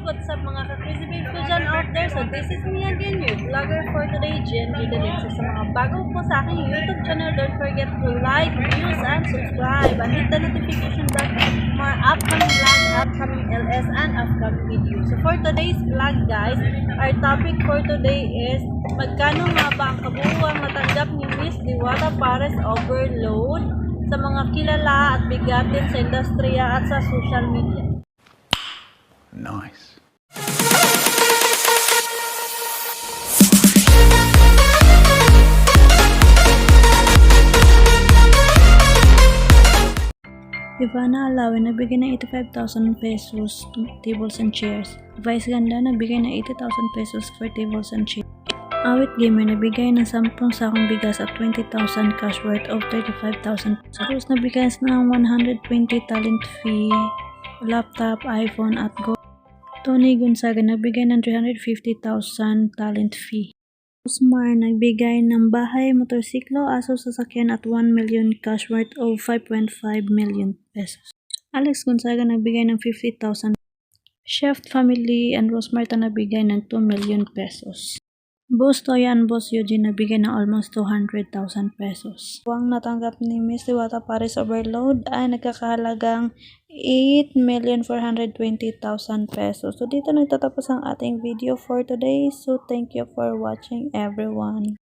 up? What's up mga ka-crazy babes ko dyan out there? So this is me again, your vlogger for today, Jen G. Dalit. So sa mga bago po sa aking YouTube channel, don't forget to like, views, and subscribe. And hit the notification bell for more upcoming vlog, upcoming LS, and upcoming videos. So for today's vlog guys, our topic for today is magkano nga ba ang kabuuang natanggap ni Miss Diwata Pares Overload sa mga kilala at bigatin sa industriya at sa social media. Nice. Ivana Alawi nabigay ng 85,000 pesos tables and chairs. Vice Ganda nabigay ng 80,000 pesos for tables and chairs. Awit Gamer nabigay ng 10 sakong bigas at 20,000 cash worth of 35,000 pesos. nabigay ng 120 talent fee, laptop, iPhone at Go. Tony Gonzaga nagbigay ng 350,000 talent fee. Osmar nagbigay ng bahay, motorsiklo, aso, sasakyan at 1 million cash worth of 5.5 million pesos. Alex Gonzaga nagbigay ng 50,000. Chef Family and Rosmarta nagbigay ng 2 million pesos. Boss Toya and Boss Eugene nagbigay ng almost 200,000 pesos. Ang natanggap ni Miss Diwata Paris Overload ay nagkakahalagang 8,420,000 pesos. So dito nagtatapos ang ating video for today. So thank you for watching everyone.